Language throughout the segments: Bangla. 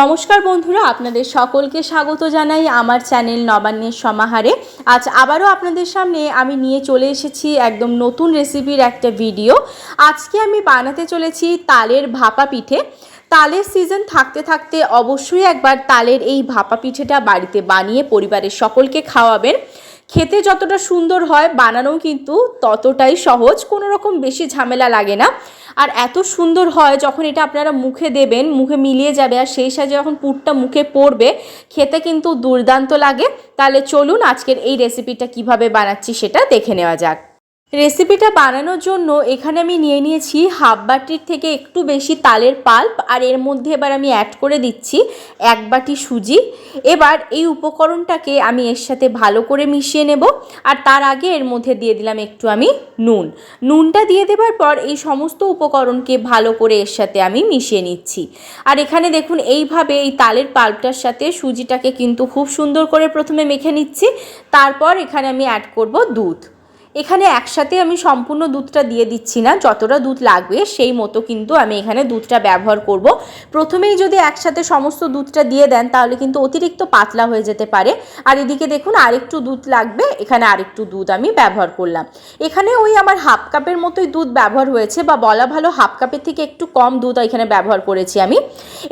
নমস্কার বন্ধুরা, আপনাদের সকলকে স্বাগত জানাই আমার চ্যানেল নবান্নের সমাহারে। আজ আবারও আপনাদের সামনে আমি নিয়ে চলে এসেছি একদম নতুন রেসিপির একটা ভিডিও। আজকে আমি বানাতে চলেছি তালের ভাপা পিঠে। তালের সিজন থাকতে থাকতে অবশ্যই একবার তালের এই ভাপা পিঠেটা বাড়িতে বানিয়ে পরিবারের সকলকে খাওয়াবেন। খেতে যতটা সুন্দর হয় বানানো কিন্তু ততটাই সহজ কোনো রকম বেশি ঝামেলা লাগে না। আর এত সুন্দর হয় যখন এটা আপনারা মুখে দেবেন, মুখে মিলিয়ে যাবে আর সেই সাথে যখন পুরটা মুখে পড়বে, খেতে কিন্তু দুর্দান্ত লাগে। তাহলে চলুন আজকের এই রেসিপিটা কীভাবে বানাচ্ছি সেটা দেখে নেওয়া যাক। রেসিপিটা বানানোর জন্য এখানে আমি নিয়ে নিয়েছি হাফ বাটির থেকে একটু বেশি তালের পাল্প, আর এর মধ্যে এবার আমি অ্যাড করে দিচ্ছি এক বাটি সুজি। এবার এই উপকরণটাকে আমি এর সাথে ভালো করে মিশিয়ে নেব, আর তার আগে এর মধ্যে দিয়ে দিলাম একটু আমি নুন। নুনটা দিয়ে দেবার পর এই সমস্ত উপকরণকে ভালো করে এর সাথে আমি মিশিয়ে নিচ্ছি। আর এখানে দেখুন, এইভাবে এই তালের পাল্পটার সাথে সুজিটাকে কিন্তু খুব সুন্দর করে প্রথমে মেখে নিচ্ছি, তারপর এখানে আমি অ্যাড করব দুধ। এখানে একসাথে আমি সম্পূর্ণ দুধটা দিয়ে দিচ্ছি না, যতটা দুধ লাগবে সেই মতো কিন্তু আমি এখানে দুধটা ব্যবহার করব। প্রথমেই যদি একসাথে সমস্ত দুধটা দিয়ে দেন তাহলে কিন্তু অতিরিক্ত পাতলা হয়ে যেতে পারে। আর এদিকে দেখুন আরেকটু দুধ লাগবে, এখানে আরেকটু দুধ আমি ব্যবহার করলাম। এখানে ওই আমার হাফ কাপের মতোই দুধ ব্যবহার হয়েছে বা বলা ভালো হাফ কাপের থেকে একটু কম দুধ এখানে ব্যবহার করেছি আমি।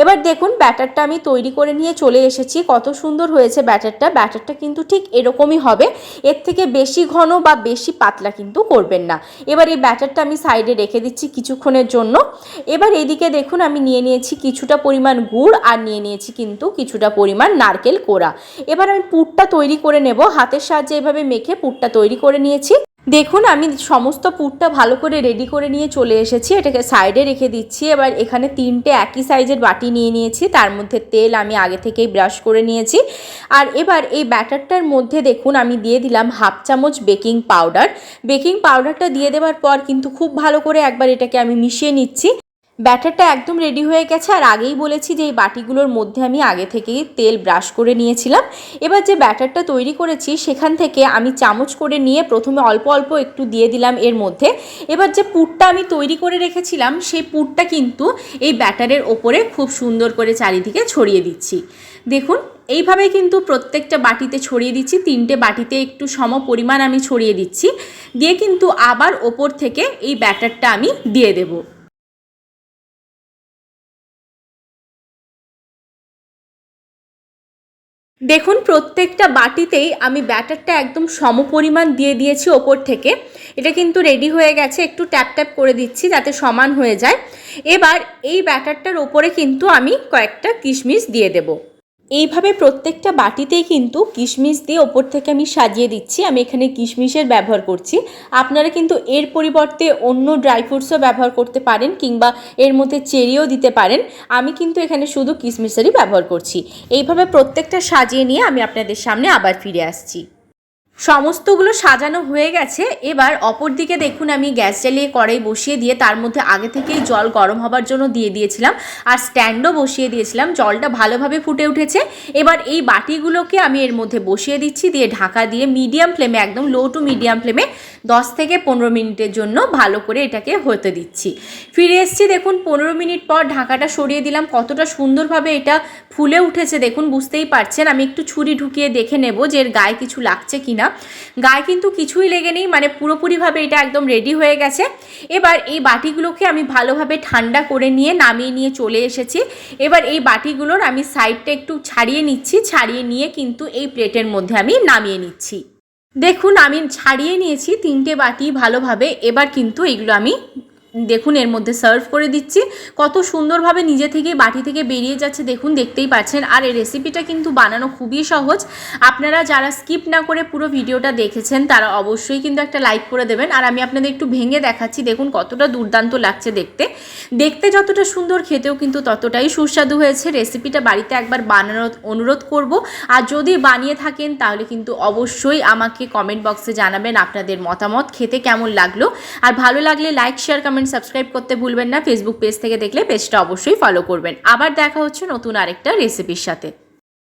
এবার দেখুন ব্যাটারটা আমি তৈরি করে নিয়ে চলে এসেছি, কত সুন্দর হয়েছে ব্যাটারটা ব্যাটারটা কিন্তু ঠিক এরকমই হবে। এর থেকে বেশি ঘন বা বেশি পাতলা কিন্তু করবেন না। এবার এই ব্যাটারটা আমি সাইডে রেখে দিচ্ছি কিছুক্ষণের জন্য। এবার এদিকে দেখুন আমি নিয়ে নিয়েছি কিছুটা পরিমাণ গুড় আর নিয়ে নিয়েছি কিন্তু কিছুটা পরিমাণ নারকেল কোড়া। এবার আমি পুরটা তৈরি করে নেব। হাতের সাহায্যে এভাবে মেখে পুরটা তৈরি করে নিয়েছি। দেখুন, আমি সমস্ত পুরটা ভালো করে রেডি করে নিয়ে চলে এসেছি। এটাকে সাইডে রেখে দিচ্ছি। এবার এখানে তিনটে একই সাইজের বাটি নিয়ে নিয়েছি। তার মধ্যে তেল আমি আগে থেকেই ব্রাশ করে নিয়েছি। আর এবার এই ব্যাটারটার মধ্যে দেখুন, আমি দিয়ে দিলাম হাফ চামচ বেকিং পাউডার বেকিং পাউডারটা দিয়ে দেওয়ার পর কিন্তু খুব ভালো করে একবার এটাকে আমি মিশিয়ে নিচ্ছি। ব্যাটারটা একদম রেডি হয়ে গেছে। আর আগেই বলেছি যে এই বাটিগুলোর মধ্যে আমি আগে থেকেই তেল ব্রাশ করে নিয়েছিলাম। এবার যে ব্যাটারটা তৈরি করেছি, সেখান থেকে আমি চামচ করে নিয়ে প্রথমে অল্প অল্প একটু দিয়ে দিলাম এর মধ্যে। এবার যে পুরটা আমি তৈরি করে রেখেছিলাম, সেই পুরটা কিন্তু এই ব্যাটারের ওপরে খুব সুন্দর করে চারিদিকে ছড়িয়ে দিচ্ছি। দেখুন এইভাবে কিন্তু প্রত্যেকটা বাটিতে ছড়িয়ে দিচ্ছি। তিনটে বাটিতে একটু সম পরিমাণ আমি ছড়িয়ে দিচ্ছি। দিয়ে কিন্তু আবার ওপর থেকে এই ব্যাটারটা আমি দিয়ে দেবো। দেখুন, প্রত্যেকটা বাটিতেই আমি ব্যাটারটা একদম সমপরিমাণ দিয়ে দিয়েছি ওপর থেকে। এটা কিন্তু রেডি হয়ে গেছে, একটু ট্যাপ ট্যাপ করে দিচ্ছি যাতে সমান হয়ে যায়। এবার এই ব্যাটারটার ওপরে কিন্তু আমি কয়েকটা কিশমিশ দিয়ে দেবো। এইভাবে প্রত্যেকটা বাটিতেই কিন্তু কিশমিশ দিয়ে ওপর থেকে আমি সাজিয়ে দিচ্ছি। আমি এখানে কিশমিশের ব্যবহার করছি। আপনারা কিন্তু এর পরিবর্তে অন্য ড্রাই ফ্রুটসও ব্যবহার করতে পারেন কিংবা এর মধ্যে চেরিও দিতে পারেন। আমি কিন্তু এখানে শুধু কিশমিশেরই ব্যবহার করছি। এইভাবে প্রত্যেকটা সাজিয়ে নিয়ে আমি আপনাদের সামনে আবার ফিরে আসছি। সমস্তগুলো সাজানো হয়ে গেছে। এবার অপর দিকে দেখুন আমি গ্যাস জ্বালিয়ে কড়াই বসিয়ে দিয়ে তার মধ্যে আগে থেকেই জল গরম হবার জন্য দিয়ে দিয়েছিলাম আর স্ট্যান্ডও বসিয়ে দিয়েছিলাম। জলটা ভালোভাবে ফুটে উঠেছে। এবার এই বাটিগুলোকে আমি এর মধ্যে বসিয়ে দিচ্ছি দিয়ে ঢাকা দিয়ে মিডিয়াম ফ্লেমে, একদম লো টু মিডিয়াম ফ্লেমে দশ থেকে পনেরো মিনিটের জন্য ভালো করে এটাকে হতে দিচ্ছি। ফিরে এসছি দেখুন, পনেরো মিনিট পর ঢাকাটা সরিয়ে দিলাম। কতটা সুন্দরভাবে এটা ফুলে উঠেছে দেখুন, বুঝতেই পারছেন। আমি একটু ছুরি ঢুকিয়ে দেখে নেব যে এর গায়ে কিছু লাগছে কিনা। গায়ে কিন্তু কিছুই লেগে নেই মানে পুরোপুরিভাবে এটা একদম রেডি হয়ে গেছে। এবার এই বাটিগুলোকে আমি ভালোভাবে ঠান্ডা করে নিয়ে নামিয়ে নিয়ে চলে এসেছি। এবার এই বাটিগুলোর আমি সাইডটা একটু ছাড়িয়ে নিচ্ছি, ছাড়িয়ে নিয়ে কিন্তু এই প্লেটের মধ্যে আমি নামিয়ে নিচ্ছি। দেখুন, আমি ছাড়িয়ে নিয়েছি তিনটে বাটি ভালোভাবে। এবার কিন্তু এগুলো আমি দেখুন, এর মধ্যে সার্ভ করে দিচ্ছি। কত সুন্দরভাবে নিজে থেকে বাটি থেকে বেরিয়ে যাচ্ছে, দেখুন, দেখতেই পাচ্ছেন। আর এই রেসিপিটা কিন্তু বানানো খুবই সহজ। আপনারা যারা স্কিপ না করে পুরো ভিডিওটা দেখেছেন, তারা অবশ্যই কিন্তু একটা লাইক করে দেবেন। আর আমি আপনাদের একটু ভেঙে দেখাচ্ছি, দেখুন, কতটা দুর্দান্ত লাগছে দেখতে। দেখতে যতটা সুন্দর, খেতেও কিন্তু ততটাই সুস্বাদু হয়েছে। রেসিপিটা বাড়িতে একবার বানানোর অনুরোধ করব। আর যদি বানিয়ে থাকেন, তাহলে কিন্তু অবশ্যই আমাকে কমেন্ট বক্সে জানাবেন আপনাদের মতামত, খেতে কেমন লাগল। আর ভালো লাগলে লাইক শেয়ার কমেন্ট সাবস্ক্রাইব করতে ভুলবেন না। ফেসবুক পেজ থেকে দেখলে পেজটা অবশ্যই ফলো করবেন। আবার দেখা হচ্ছে নতুন আরেকটা রেসিপির সাথে।